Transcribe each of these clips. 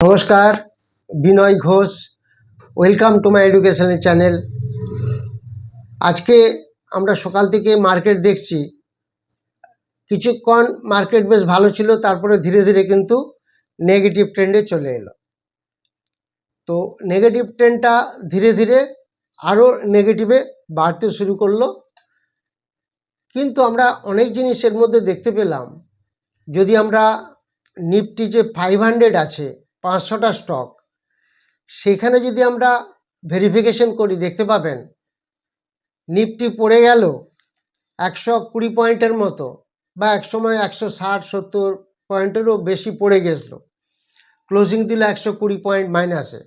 নমস্কার, Binoy Ghosh welcome to my এডুকেশনের channel আজকে আমরা সকাল থেকে মার্কেট দেখছি। কিছুক্ষণ মার্কেট বেশ ভালো ছিল, তারপরে ধীরে ধীরে কিন্তু নেগেটিভ ট্রেন্ডে চলে এলো। তো নেগেটিভ ট্রেন্ডটা ধীরে ধীরে আরও নেগেটিভে বাড়তে শুরু করল। কিন্তু আমরা অনেক জিনিসের মধ্যে দেখতে পেলাম, যদি আমরা নিফটি যে ফাইভ হান্ড্রেড আছে পাঁচশোটা স্টক সেখানে যদি আমরা ভেরিফিকেশন করি, দেখতে পাবেন, নিফটি পড়ে গেল একশো কুড়ি পয়েন্টের মতো বা এক সময় একশো ষাট, সত্তর পয়েন্টেরও বেশি পড়ে গেছিল। ক্লোজিং দিল একশো কুড়ি পয়েন্ট মাইনাসে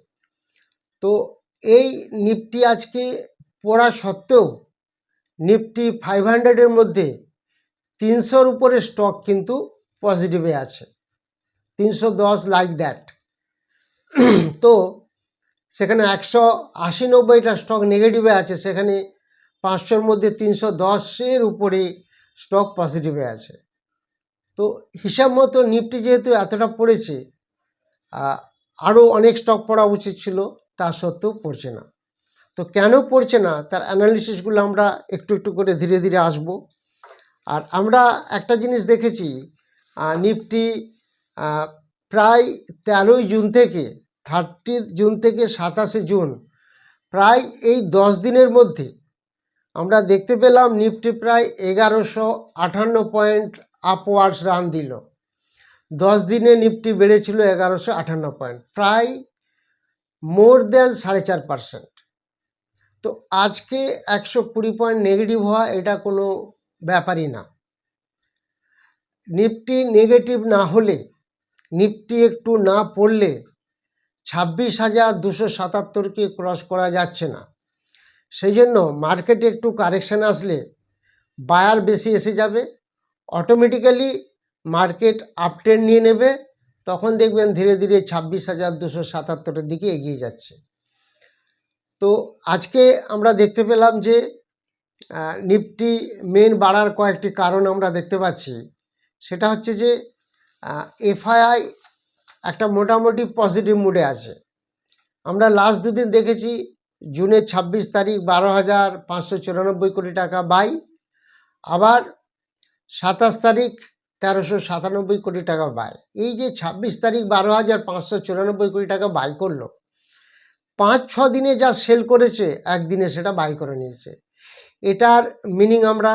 তো এই নিফটি আজকে পড়া সত্ত্বেও নিফটি ফাইভ হান্ড্রেডের মধ্যে তিনশোর উপরে স্টক কিন্তু পজিটিভে আছে। তিনশো দশ লাইক দ্যাট তো সেখানে একশো আশি নব্বইটা স্টক নেগেটিভে আছে, সেখানে পাঁচশোর মধ্যে তিনশো দশের উপরে স্টক পজিটিভে আছে। তো হিসাব মতো নিফটি যেহেতু এতটা পড়েছে আরও অনেক স্টক পড়া উচিত ছিল, তা সত্ত্বেও পড়ছে না। তো কেন পড়ছে না, তার অ্যানালিসিসগুলো আমরা একটু একটু করে ধীরে ধীরে আসব। আর আমরা একটা জিনিস দেখেছি নিফটি প্রায় তেরোই জুন থেকে থার্টি জুন থেকে সাতাশে জুন প্রায় এই দশ দিনের মধ্যে আমরা দেখতে পেলাম নিফটি প্রায় এগারোশো আটান্ন পয়েন্ট আপওয়ার্ডস রান দিল। দশ দিনে নিফটি বেড়েছিল এগারোশো আটান্ন পয়েন্ট, প্রায় মোর দেন সাড়ে চার পার্সেন্ট তো আজকে একশো কুড়ি পয়েন্ট নেগেটিভ হওয়া এটা কোনো ব্যাপারই না। নিফটি নেগেটিভ না হলে, নিফটি একটু না পড়লে ছাব্বিশ হাজার দুশো সাতাত্তরকে ক্রস করা যাচ্ছে না। সেই জন্য মার্কেটে একটু কারেকশান আসলে বায়ার বেশি এসে যাবে। অটোমেটিক্যালি মার্কেট আপট্রেন্ড নিয়ে নেবে। তখন দেখবেন ধীরে ধীরে ছাব্বিশ হাজার দুশো সাতাত্তরের দিকে এগিয়ে যাচ্ছে। তো আজকে আমরা দেখতে পেলাম যে নিফটি মেন বাড়ার কয়েকটি কারণ আমরা দেখতে পাচ্ছি। সেটা হচ্ছে যে এফআইআই একটা মোটামুটি পজিটিভ মুডে আছে। আমরা লাস্ট দুদিন দেখেছি জুনের ছাব্বিশ তারিখ বারো হাজার পাঁচশো চুরানব্বই কোটি টাকা বাই আবার সাতাশ তারিখ তেরোশো সাতানব্বই কোটি টাকা বাই এই যে ছাব্বিশ তারিখ বারো হাজার পাঁচশো চুরানব্বই কোটি টাকা বাই করল, পাঁচ, ছ দিনে যা সেল করেছে, একদিনে সেটা বাই করে নিয়েছে। এটার মিনিং আমরা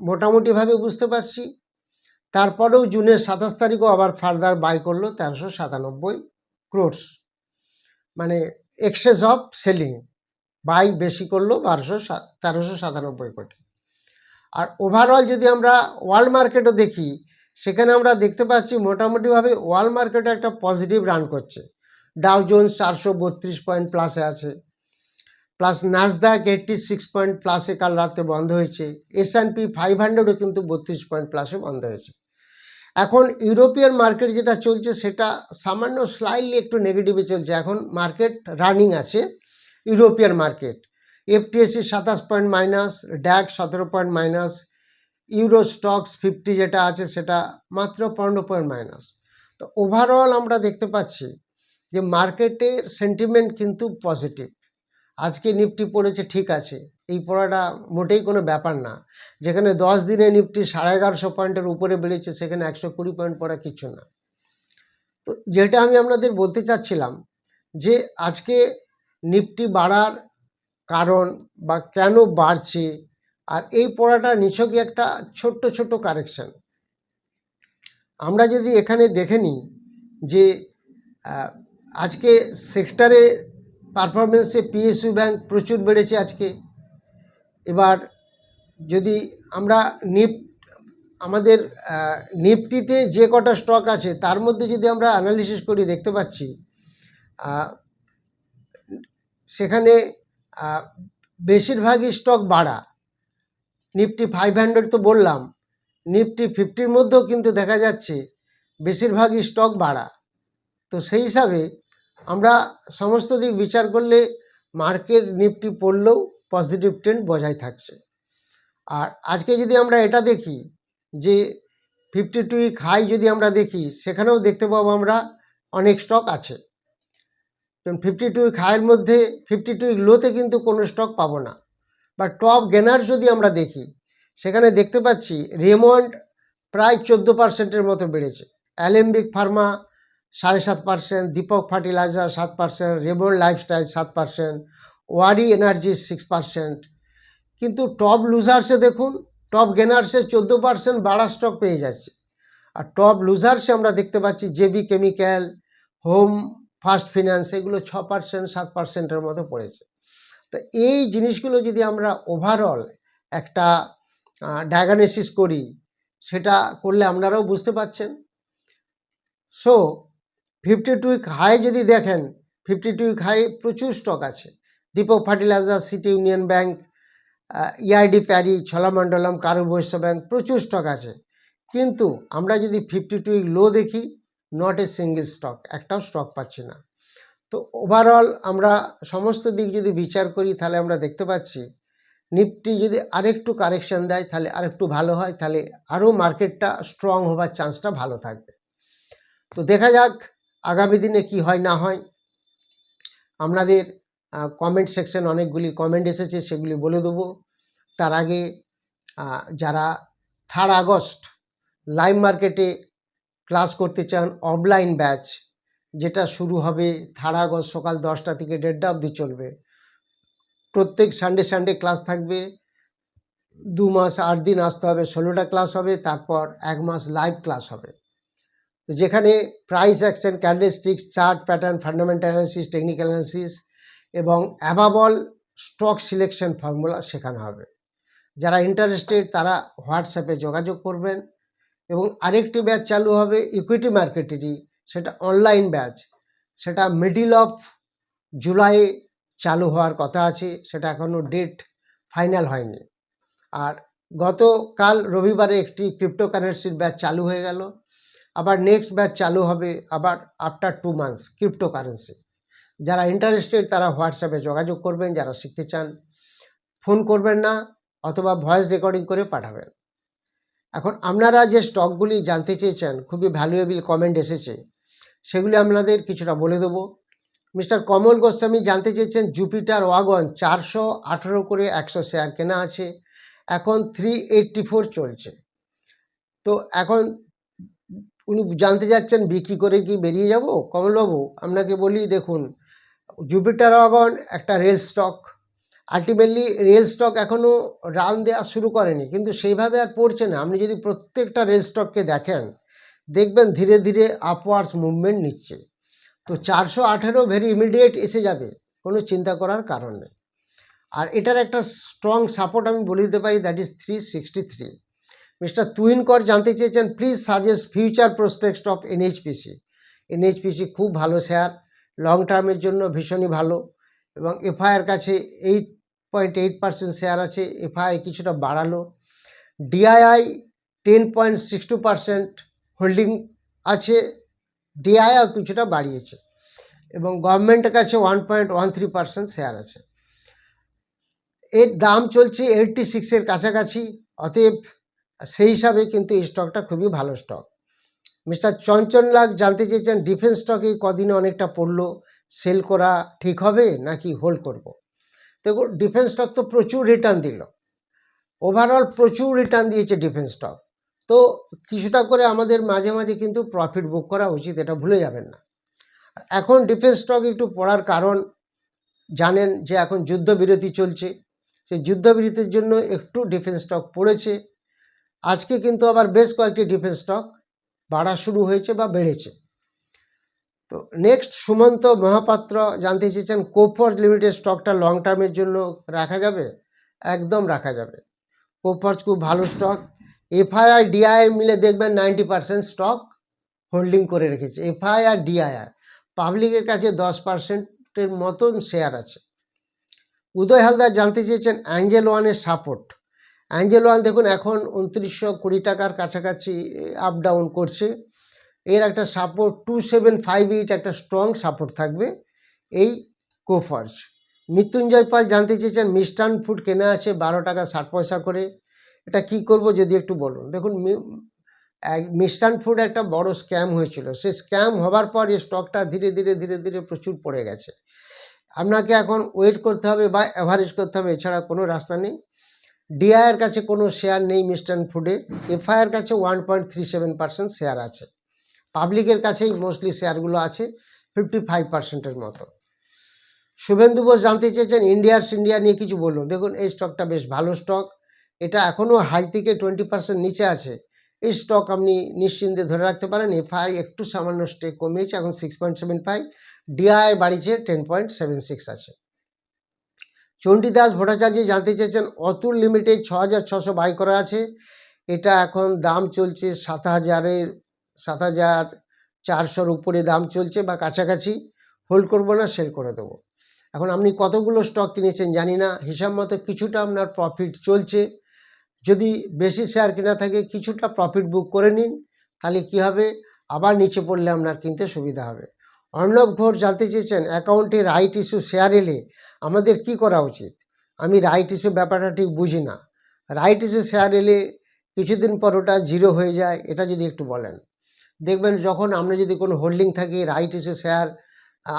মোটামুটিভাবে বুঝতে পারছি। তারপরেও জুনের সাতাশ তারিখও আবার ফার্দার বাই করল তেরোশো সাতানব্বই ক্রোডস মানে এক্সেস অফ সেলিং বাই বেশি করল বারোশো তেরোশো সাতানব্বই কোটি। আর ওভারঅল যদি আমরা ওয়ার্ল্ড মার্কেটও দেখি, সেখানে আমরা দেখতে পাচ্ছি মোটামুটিভাবে ওয়ার্ল্ড মার্কেটে একটা পজিটিভ রান করছে। ডাউ জোন্স চারশো বত্রিশ পয়েন্ট প্লাসে আছে। Plus Nasdaq eighty six point প্লাসে কাল রাতে বন্ধ হয়েছে। এস অ্যান্ড পি ফাইভ হান্ড্রেডও কিন্তু বত্রিশ পয়েন্ট প্লাসে বন্ধ হয়েছে। এখন ইউরোপিয়ান মার্কেট যেটা চলছে সেটা সামান্য স্লাইডলি একটু নেগেটিভে চলছে। এখন মার্কেট রানিং আছে, ইউরোপিয়ান মার্কেট। এফটিএসসি সাতাশ পয়েন্ট মাইনাস ড্যাক সতেরো point minus Euro stocks fifty যেটা আছে সেটা মাত্র পনেরো পয়েন্ট মাইনাস। তো ওভারঅল আমরা দেখতে পাচ্ছি যে মার্কেটের সেন্টিমেন্ট কিন্তু পজিটিভ আজকে নিফটি পড়েছে, ঠিক আছে। এই পড়াটা মোটেই কোনো ব্যাপার না। যেখানে দশ দিনে নিফটি সাড়ে এগারোশো পয়েন্টের উপরে বেড়েছে, সেখানে একশো কুড়ি পয়েন্ট পড়া কিছু না। তো যেটা আমি আপনাদের বলতে চাচ্ছিলাম যে আজকে নিফটি বাড়ার কারণ বা কেন বাড়ছে আর এই পড়াটা নিছকই একটা ছোট্ট ছোট্ট কারেকশন আমরা যদি এখানে দেখে নিই যে আজকে সেক্টরে পারফরমেন্সে পিএসইউ ব্যাংক প্রচুর বেড়েছে আজকে। এবার যদি আমরা নিফ, আমাদের নিফটিতে যে কটা স্টক আছে, তার মধ্যে যদি আমরা অ্যানালিসিস করি, দেখতে পাচ্ছি সেখানে বেশিরভাগই স্টক বাড়া। নিফটি ফাইভ হান্ড্রেড তো বললাম, নিফটি ফিফটির মধ্যেও কিন্তু দেখা যাচ্ছে, বেশিরভাগই স্টক বাড়া। তো সেই হিসাবে আমরা সমস্ত দিক বিচার করলে মার্কেট নিফটি পড়লেও পজিটিভ ট্রেন্ড বজায় থাকছে। আর আজকে যদি আমরা এটা দেখি, যে ফিফটি টু উইক হাই যদি আমরা দেখি, সেখানেও দেখতে পাবো আমরা অনেক স্টক আছে। ফিফটি টু উইক হাইয়ের মধ্যে ফিফটি টু লোতে কিন্তু কোনো স্টক পাবো না। বা টপ গেনার যদি আমরা দেখি, সেখানে দেখতে পাচ্ছি রেমন্ড প্রায় চোদ্দ পার্সেন্টের মতো বেড়েছে। অ্যালেম্বিক ফার্মা সাড়ে সাত পার্সেন্ট দীপক ফার্টিলাইজার সাত পার্সেন্ট রেমন্ড লাইফস্টাইল সাত percent Waaree energy six percent কিন্তু টপ লুজার্সে দেখুন টপ গেনার্সে চোদ্দ পার্সেন্ট বাড়া স্টক পেয়ে যাচ্ছে। আর টপ লুজার্সে আমরা দেখতে পাচ্ছি JB chemical home first finance এগুলো ছ পার্সেন্ট সাত পার্সেন্টের মতো পড়েছে। তো এই জিনিসগুলো যদি আমরা ওভারঅল একটা ডায়াগনোসিস করি, সেটা করলে আপনারাও বুঝতে পারছেন। So fifty two week high যদি দেখেন ফিফটি টু উইক হাই প্রচুর স্টক আছে। Deepak fertilizer City Union bank EID Parry Cholamandalam কারু বৈশ্য ব্যাংক প্রচুর স্টক আছে। কিন্তু আমরা যদি ফিফটি টু উইক লো দেখি নট এ সিঙ্গেল স্টক একটাও স্টক পাচ্ছি না। তো ওভারঅল আমরা সমস্ত দিক যদি বিচার করি, তাহলে আমরা দেখতে পাচ্ছি নিফটি যদি আরেকটু কারেকশন দেয়, তাহলে আরেকটু ভালো হয়, তাহলে আরও মার্কেটটা স্ট্রং হবার চান্সটা ভালো থাকবে। তো দেখা যাক, আগামী দিনে কি হয়, না হয়। আপনাদের কমেন্ট সেকশন অনেকগুলি কমেন্ট এসেছে, সেগুলি বলে দেবো। তার আগে যারা থার্ড আগস্ট লাইভ মার্কেটে ক্লাস করতে চান অফলাইন ব্যাচ যেটা শুরু হবে থার্ড আগস্ট সকাল দশটা থেকে দেড়টা অবধি চলবে। প্রত্যেক সানডে সানডে ক্লাস থাকবে। দু মাস আট দিন আসতে হবে, ষোলোটা ক্লাস হবে, তারপর এক মাস লাইভ ক্লাস হবে। যেখানে price action candlesticks chart pattern fundamental analysis technical analysis এবং অ্যাভাবল স্টক সিলেকশন ফর্মুলা শেখানো হবে। যারা ইন্টারেস্টেড তারা হোয়াটসঅ্যাপে যোগাযোগ করবেন এবং আরেকটি ব্যাচ চালু হবে ইকুইটি মার্কেটেরই সেটা অনলাইন ব্যাচ সেটা মিডিল অফ জুলাই চালু হওয়ার কথা আছে, সেটা এখনও ডেট ফাইনাল হয়নি। আর গতকাল রবিবারে একটি ক্রিপ্টোকারেন্সির ব্যাচ চালু হয়ে গেল। আবার নেক্সট ব্যাচ চালু হবে আবার আফটার টু মান্থস ক্রিপ্টোকারেন্সি যারা ইন্টারেস্টেড তারা হোয়াটসঅ্যাপে যোগাযোগ করবেন, যারা শিখতে চান ফোন করবেন না অথবা ভয়েস রেকর্ডিং করে পাঠাবেন। এখন আপনারা যে স্টকগুলি জানতে চেয়েছেন, খুবই ভ্যালুয়েবল কমেন্ট এসেছে, সেগুলি আপনাদের কিছুটা বলে দেবো। মিস্টার কমল গোস্বামী জানতে চেয়েছেন জুপিটার ওয়াগন চারশো আঠেরো করে একশো শেয়ার কেনা আছে, এখন থ্রি এইট্টি ফোর চলছে। তো এখন উনি জানতে যাচ্ছেন, বিক্রি করে কি বেরিয়ে যাব? কমলবাবু, আপনাকে বলি দেখুন জুপিটার ওয়াগন একটা rail stock ultimately rail stock এখনও রান দেওয়া শুরু করেনি, কিন্তু সেইভাবে আর পড়ছে না। আপনি যদি প্রত্যেকটা রেল স্টককে দেখেন, দেখবেন ধীরে ধীরে আপওয়ার্ডস মুভমেন্ট নিচ্ছে। তো চারশো আঠেরো ভেরি ইমিডিয়েট এসে যাবে, কোনো চিন্তা করার কারণ নেই। আর এটার একটা স্ট্রং সাপোর্ট আমি বলে দিতে পারি that is three sixty three mister Tuhin Kar জানতে চেয়েছেন please suggest future prospect of NHPC NHPC খুব ভালো শেয়ার লং টার্মের জন্য ভীষণই ভালো এবং এফআইআর কাছে eight point eight percent share আছে। এফআই কিছুটা বাড়ালো। DII ten point six two percent holding আছে। ডিআইআই কিছুটা বাড়িয়েছে এবং গভর্নমেন্টের কাছে one point one three percent share আছে। এর দাম চলছে এইটটি সিক্সের কাছাকাছি, অতএব সেই হিসাবে কিন্তু এই স্টকটা খুবই ভালো স্টক মিস্টার চঞ্চল লাগ জানতে চেয়েছেন ডিফেন্স স্টকে কদিনে অনেকটা পড়ল। সেল করা ঠিক হবে নাকি হোল্ড করব। দেখুন ডিফেন্স স্টক তো প্রচুর রিটার্ন দিল। ওভারঅল প্রচুর রিটার্ন দিয়েছে ডিফেন্স স্টক তো কিছুটা করে আমাদের মাঝে মাঝে কিন্তু প্রফিট বুক করা উচিত, এটা ভুলে যাবেন না। এখন ডিফেন্স স্টক একটু পড়ার কারণ, জানেন যে এখন যুদ্ধবিরতি চলছে। সেই যুদ্ধবিরতির জন্য একটু ডিফেন্স স্টক পড়েছে। আজকে কিন্তু আবার বেশ কয়েকটি ডিফেন্স স্টক বাড়া শুরু হয়েছে বা বেড়েছে। তো নেক্সট সুমন্ত মহাপাত্র জানতে চেয়েছেন কোফর্স লিমিটেড স্টকটা লং টার্মের জন্য রাখা যাবে? একদম রাখা যাবে। কোফর্স খুব ভালো স্টক এফআইআর ডিআইআর মিলে দেখবেন নাইনটি পার্সেন্ট স্টক হোল্ডিং করে রেখেছে। এফআইআর ডিআইআর পাবলিকের কাছে দশ পার্সেন্টের মতন শেয়ার আছে। উদয় হালদার জানতে চেয়েছেন অ্যাঞ্জেল ওয়ানের সাপোর্ট অ্যাঞ্জেল ওয়ান দেখুন, এখন উনত্রিশশো কুড়ি টাকার কাছাকাছি আপ ডাউন করছে। এর একটা support two seven five eight একটা স্ট্রং সাপোর্ট থাকবে, এই কোফার্স মৃত্যুঞ্জয় পাল জানতে চেয়েছেন, মিষ্টান ফুড কেনা আছে বারো টাকা ষাট পয়সা করে। এটা কি করব যদি একটু বলুন? দেখুন মিষ্টান ফুড একটা বড় স্ক্যাম হয়েছিল। সে স্ক্যাম হবার পর এই স্টকটা ধীরে ধীরে ধীরে ধীরে প্রচুর পড়ে গেছে। আপনাকে এখন ওয়েট করতে হবে বা অ্যাভারেজ করতে হবে, এছাড়া কোনো রাস্তা নেই। ডিআইয়ের কাছে কোনো শেয়ার নেই মিস্টান ফুডে এফআইয়ের কাছে one point three seven percent share আছে। পাবলিকের কাছেই মোস্টলি শেয়ারগুলো আছে ফিফটি ফাইভ পার্সেন্টের মতো। শুভেন্দু বোস জানতে চেয়েছেন ইন্ডিয়ার ইন্ডিয়া নিয়ে কিছু বলুন। দেখুন, এই স্টকটা বেশ ভালো স্টক এটা এখনও হাই থেকে টোয়েন্টি পার্সেন্ট নিচে আছে। এই স্টক আপনি নিশ্চিন্তে ধরে রাখতে পারেন এফআই একটু সামান্য স্টেক কমিয়েছে, এখন six point seven five DI বাড়িছে ten point seven six আছে। চণ্ডীদাস ভট্টাচার্য জানতে চেয়েছেন, অতুল লিমিটেড ছ হাজার ছশো বাই করা আছে। এটা এখন দাম চলছে সাত হাজারের সাত হাজার চারশোর উপরে দাম চলছে বা কাছাকাছি। হোল্ড করব না সেল করে দেবো। এখন আপনি কতগুলো স্টক কিনেছেন জানি না। হিসাব মতো কিছুটা আপনার প্রফিট চলছে। যদি বেশি শেয়ার কেনা থাকে, কিছুটা প্রফিট বুক করে নিন, তাহলে কী হবে? আবার নিচে পড়লে আপনার কিনতে সুবিধা হবে। অর্ণব ঘোষ জানতে চেয়েছেন, অ্যাকাউন্টে রাইট ইস্যু শেয়ার এলে আমাদের কি করা উচিত? আমি রাইট ইস্যু ব্যাপারটা ঠিক বুঝি না। রাইট ইস্যু শেয়ার এলে কিছুদিন পর ওটা জিরো হয়ে যায়, এটা যদি একটু বলেন। দেখবেন যখন আমরা যদি কোনো হোল্ডিং থাকে, রাইট ইস্যু শেয়ার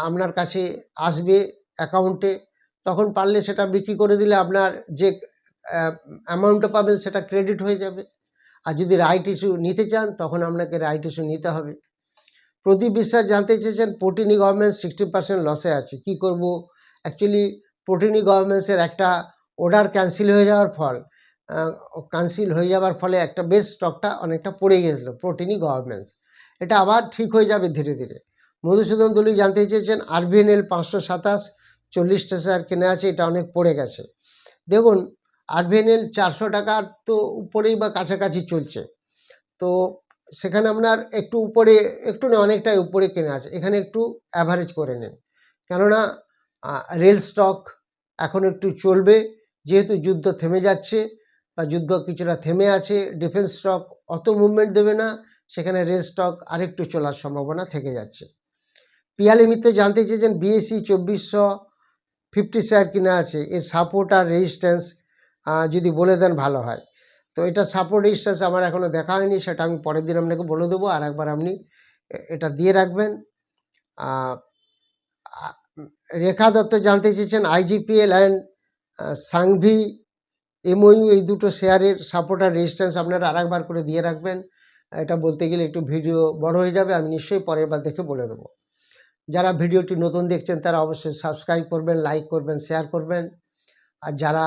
আপনার কাছে আসবে অ্যাকাউন্টে, তখন পারলে সেটা বিক্রি করে দিলে আপনার যে অ্যামাউন্টটা পাবেন সেটা ক্রেডিট হয়ে যাবে। আর যদি রাইট ইস্যু নিতে চান, তখন আপনাকে রাইট ইস্যু নিতে হবে। প্রদীপ বিশ্বাস জানতে চেয়েছেন প্রোটিনি গভর্নমেন্ট সিক্সটি পার্সেন্ট লসে আছে, কি করব? অ্যাকচুয়ালি প্রোটিনি গভর্নমেন্টসের একটা অর্ডার ক্যান্সেল হয়ে যাওয়ার ফল ক্যান্সেল হয়ে যাওয়ার ফলে একটা বেশ স্টকটা অনেকটা পড়ে গিয়েছিল প্রোটিনি গভর্নমেন্টস এটা আবার ঠিক হয়ে যাবে ধীরে ধীরে। মধুসূদন দলি জানতে চেয়েছেন আরবিএনএল পাঁচশো সাতাশ, চল্লিশটা শেয়ার কেনা আছে, এটা অনেক পড়ে গেছে। দেখুন আরবিএনএল চারশো টাকার তো উপরেই বা কাছাকাছি চলছে। তো সেখানে আপনার একটু উপরে, একটু না, অনেকটাই উপরে কেনা আছে। এখানে একটু অ্যাভারেজ করে নেন। কেননা রেল স্টক এখন একটু চলবে। যেহেতু যুদ্ধ থেমে যাচ্ছে বা যুদ্ধ কিছুটা থেমে আছে ডিফেন্স স্টক অত মুভমেন্ট দেবে না। সেখানে রেল স্টক আরেকটু চলার সম্ভাবনা থেকে যাচ্ছে। পিয়ালি মিত্র জানতে চেয়েছেন বিএসসি চব্বিশশো ফিফটি শেয়ার কিনা আছে? এর সাপোর্ট আর রেজিস্ট্যান্স যদি বলে দেন ভালো হয়। তো এটা সাপোর্ট রেজিস্ট্যান্স আমার এখনও দেখা হয়নি, সেটা আমি পরের দিন আপনাকে বলে দেবো আর একবার আপনি এটা দিয়ে রাখবেন। রেখা দত্ত জানতে চেয়েছেন আইজিপিএল অ্যান্ড সাংভি এমওইউ এই দুটো শেয়ারের সাপোর্ট আর রেজিস্ট্যান্স আপনারা আর একবার করে দিয়ে রাখবেন। এটা বলতে গেলে একটু ভিডিও বড় হয়ে যাবে, আমি নিশ্চয়ই পরের বার দেখে বলে দেবো। যারা ভিডিওটি নতুন দেখছেন তারা অবশ্যই সাবস্ক্রাইব করবেন লাইক করবেন শেয়ার করবেন। আর যারা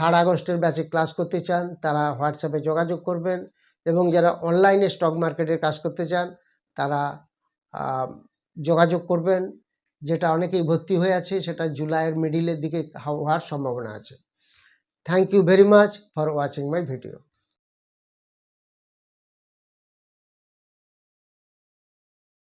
থার্ড আগস্টের ব্যাচে ক্লাস করতে চান, তারা হোয়াটসঅ্যাপে যোগাযোগ করবেন এবং যারা অনলাইনে স্টক মার্কেটের কাজ করতে চান, তারা যোগাযোগ করবেন। যেটা অনেকেই ভর্তি হয়ে আছে, সেটা জুলাইয়ের মিডিলের দিকে হওয়ার সম্ভাবনা আছে। Thank you very much for watching my video